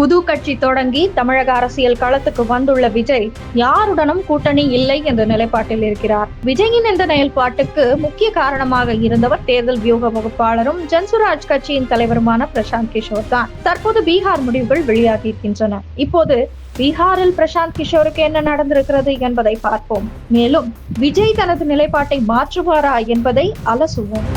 புது கட்சி தொடங்கி தமிழக அரசியல் களத்துக்கு வந்துள்ள விஜய் யாருடனும் கூட்டணி இல்லை என்ற நிலைப்பாட்டில் இருக்கிறார். விஜயின் இந்த நிலைப்பாட்டுக்கு முக்கிய காரணமாக இருந்தவர் தேர்தல் வியூக வகுப்பாளரும் ஜன்சுராஜ் கட்சியின் தலைவருமான பிரசாந்த் கிஷோர் தான். தற்போது பீகார் முடிவுகள் வெளியாகி இருக்கின்றன இப்போது பீகாரில் பிரசாந்த் கிஷோருக்கு என்ன நடந்திருக்கிறது என்பதை பார்ப்போம். மேலும் விஜய் தனது நிலைப்பாட்டை மாற்றுவாரா என்பதை அலசுவோம்.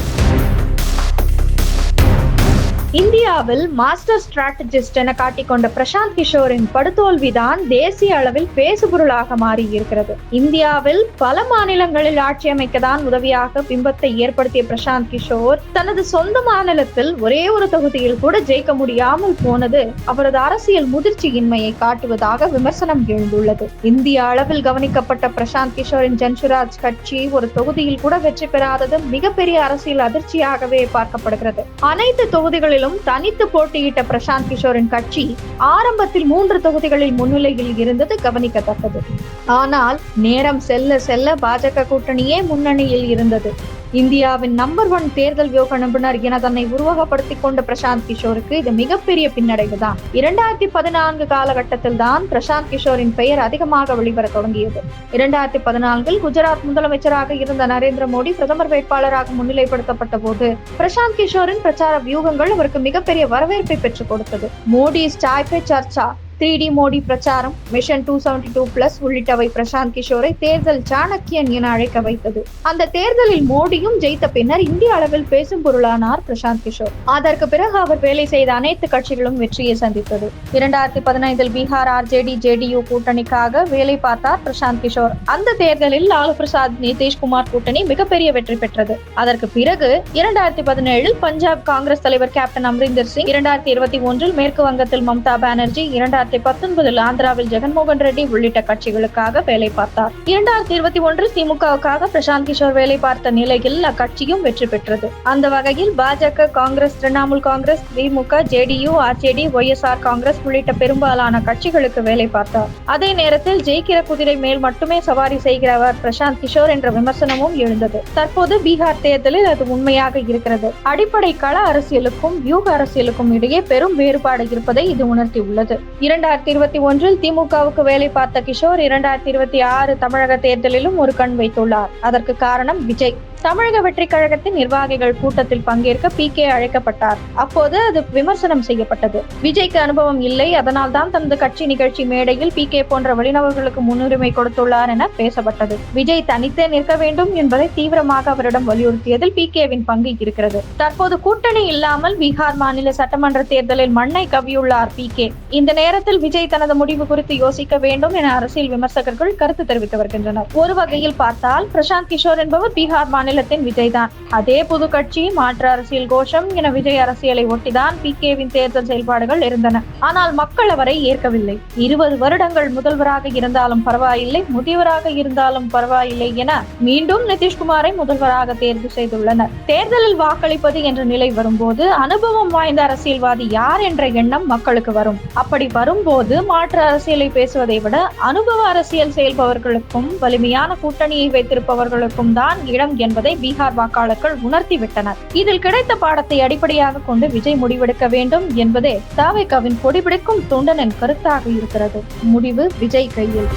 இந்தியாவில் மாஸ்டர் ஸ்ட்ராட்டஜிஸ்ட் என காட்டிக்கொண்ட பிரசாந்த் கிஷோரின் படுதோல்விதான் தேசிய அளவில் பேசுபொருளாக மாறி இருக்கிறது இந்தியாவில் பல மாநிலங்களில் ஆட்சி அமைக்கதான் உதவியாக பிம்பத்தை ஏற்படுத்திய பிரசாந்த் கிஷோர் தனது சொந்த மாநிலத்தில் ஒரே ஒரு தொகுதியில் கூட ஜெயிக்க முடியாமல் போனது அவரது அரசியல் முதிர்ச்சியின்மையை காட்டுவதாக விமர்சனம் எழுந்துள்ளது. இந்திய அளவில் கவனிக்கப்பட்ட பிரசாந்த் கிஷோரின் ஜன்சுராஜ் கட்சி ஒரு தொகுதியில் கூட வெற்றி பெறாதது மிகப்பெரிய அரசியல் அதிர்ச்சியாகவே பார்க்கப்படுகிறது. அனைத்து தொகுதிகளில் தொகுதிகளிலும் தனித்து போட்டியிட்ட பிரசாந்த் கிஷோரின் கட்சி ஆரம்பத்தில் மூன்று தொகுதிகளில் முன்னிலையில் இருந்தது கவனிக்கத்தக்கது. ஆனால் நேரம் செல்ல செல்ல பாஜக கூட்டணியே முன்னணியில் இருந்தது. இந்தியாவின் நம்பர் ஒன் தேர்தல் வியூக நிபுணர் என தன்னை உருவகப்படுத்திக் கொண்ட பிரசாந்த் கிஷோருக்கு இது மிகப்பெரிய பின்னடைவு தான் இரண்டாயிரத்தி பதினான்கு காலகட்டத்தில் தான் பிரசாந்த் கிஷோரின் பெயர் அதிகமாக வெளிவர தொடங்கியது. இரண்டாயிரத்தி பதினான்கில் குஜராத் முதலமைச்சராக இருந்த நரேந்திர மோடி பிரதமர் வேட்பாளராக முன்னிலைப்படுத்தப்பட்ட போது பிரசாந்த் கிஷோரின் பிரச்சார வியூகங்கள் அவருக்கு மிகப்பெரிய வரவேற்பை பெற்றுக் கொடுத்தது. மோடி ஸ்டாய்பே சர்ச்சா த்ரீ டி மோடி பிரச்சாரம் mission two seventy two plus உள்ளிட்டவை பிரசாந்த் கிஷோரை தேர்தல் சாணக்கியன் என அழைக்க வைத்தது. அந்த தேர்தலில் மோடியும் ஜெயித்த பின்னர் இந்திய அளவில் பேசும் பொருளானார் பிரசாந்த் கிஷோர். அதற்கு பிறகு அவர் வேலை செய்த அனைத்து கட்சிகளும் வெற்றியை சந்தித்தது. இரண்டாயிரத்தி பதினைந்தில் பீகார் ஆர்ஜேடி ஜேடியு கூட்டணிக்காக வேலை பார்த்தார் பிரசாந்த் கிஷோர். அந்த தேர்தலில் லாலு பிரசாத் நிதிஷ்குமார் கூட்டணி மிகப்பெரிய வெற்றி பெற்றது. அதற்கு பிறகு இரண்டாயிரத்தி பதினேழில் பஞ்சாப் காங்கிரஸ் தலைவர் கேப்டன் அம்ரிந்தர் சிங் இரண்டாயிரத்தி இருபத்தி ஒன்றில் மேற்கு வங்கத்தில் மம்தா பானர்ஜி இரண்டாயிரத்தி இரண்டாயிரத்தி பத்தொன்பதில் ஆந்திராவில் ஜெகன்மோகன் ரெட்டி உள்ளிட்ட கட்சிகளுக்காக வேலை பார்த்தார். இரண்டாயிரத்தி இருபத்தி ஒன்று திமுகவுக்காக பிரசாந்த் கிஷோர் வேலை பார்த்த நிலையில் அக்கட்சியும் வெற்றி பெற்றது. அந்த வகையில் பாஜக காங்கிரஸ் திரிணாமுல் காங்கிரஸ் திமுக ஜேடியு ஆர்ஜேடி ஒய்எஸ்ஆர் காங்கிரஸ் உள்ளிட்ட பெரும்பாலான கட்சிகளுக்கு வேலை பார்த்தார். அதே நேரத்தில் ஜெயிக்கிற குதிரை மேல் மட்டுமே சவாரி செய்கிறவர் பிரசாந்த் கிஷோர் என்ற விமர்சனமும் எழுந்தது. தற்போது பீகார் தேர்தலில் அது உண்மையாக இருக்கிறது. அடிப்படை கள அரசியலுக்கும் வியூக அரசியலுக்கும் இடையே பெரும் வேறுபாடு இருப்பதை இது உணர்த்தியுள்ளது. இரண்டு இரண்டாயிரத்தி இருபத்தி ஒன்றில் திமுகவுக்கு வேலை பார்த்த கிஷோர் இரண்டாயிரத்தி இருபத்தி ஆறு தமிழக தேர்தலிலும் ஒரு கண் வைத்துள்ளார். அதற்கு காரணம் விஜய். தமிழக வெற்றி கழகத்தின் நிர்வாகிகள் கூட்டத்தில் பங்கேற்க பி கே அழைக்கப்பட்டார். அப்போது அது விமர்சனம் செய்யப்பட்டது. விஜய்க்கு அனுபவம் இல்லை. அதனால் தான் தனது கட்சி நிகழ்ச்சி மேடையில் பி கே போன்ற வெளிநபர்களுக்கு முன்னுரிமை கொடுத்துள்ளார் என பேசப்பட்டது. விஜய் தனித்தே நிற்க வேண்டும் என்பதை தீவிரமாக அவரிடம் வலியுறுத்தியதில் பி கேவின் பங்கு இருக்கிறது. தற்போது கூட்டணி இல்லாமல் பீகார் மாநில சட்டமன்ற தேர்தலில் மண்ணை கவியுள்ளார் பி கே. இந்த நேரத்தில் விஜய் தனது முடிவு குறித்து யோசிக்க வேண்டும் என அரசியல் விமர்சகர்கள் கருத்து தெரிவித்து வருகின்றனர். ஒரு வகையில் பார்த்தால் பிரசாந்த் கிஷோர் என்பவர் பீகார் மாநிலத்தின் விஜய் தான். அதே புது கட்சி மாற்று அரசியல் கோஷம் என விஜய் அரசியலை ஒட்டிதான் பி கேவின் தேர்தல் செயல்பாடுகள் இருந்தன. ஆனால் மக்கள் அவரை ஏற்கவில்லை. இருபது வருடங்கள் முதல்வராக இருந்தாலும் பரவாயில்லை முதியவராக இருந்தாலும் பரவாயில்லை என மீண்டும் நிதிஷ்குமாரை முதல்வராக தேர்வு செய்துள்ளனர். தேர்தலில் வாக்களிப்பது என்ற நிலை வரும்போது அனுபவம் வாய்ந்த அரசியல்வாதி யார் என்ற எண்ணம் மக்களுக்கு வரும். அப்படி வரும்போது மாற்று அரசியலை பேசுவதை விட அனுபவ அரசியல் செயல்பவர்களுக்கும் வலிமையான கூட்டணியை வைத்திருப்பவர்களுக்கும் தான் இடம் என்பது என்பதை பீகார் வாக்காளர்கள் உணர்த்திவிட்டனர் இதில் கிடைத்த பாடத்தை அடிப்படையாக கொண்டு விஜய் முடிவெடுக்க வேண்டும் என்பதே தாவேகாவின் கொடிபிடிக்கும் தொண்டனின் கருத்தாக இருக்கிறது. முடிவு விஜய் கையில்.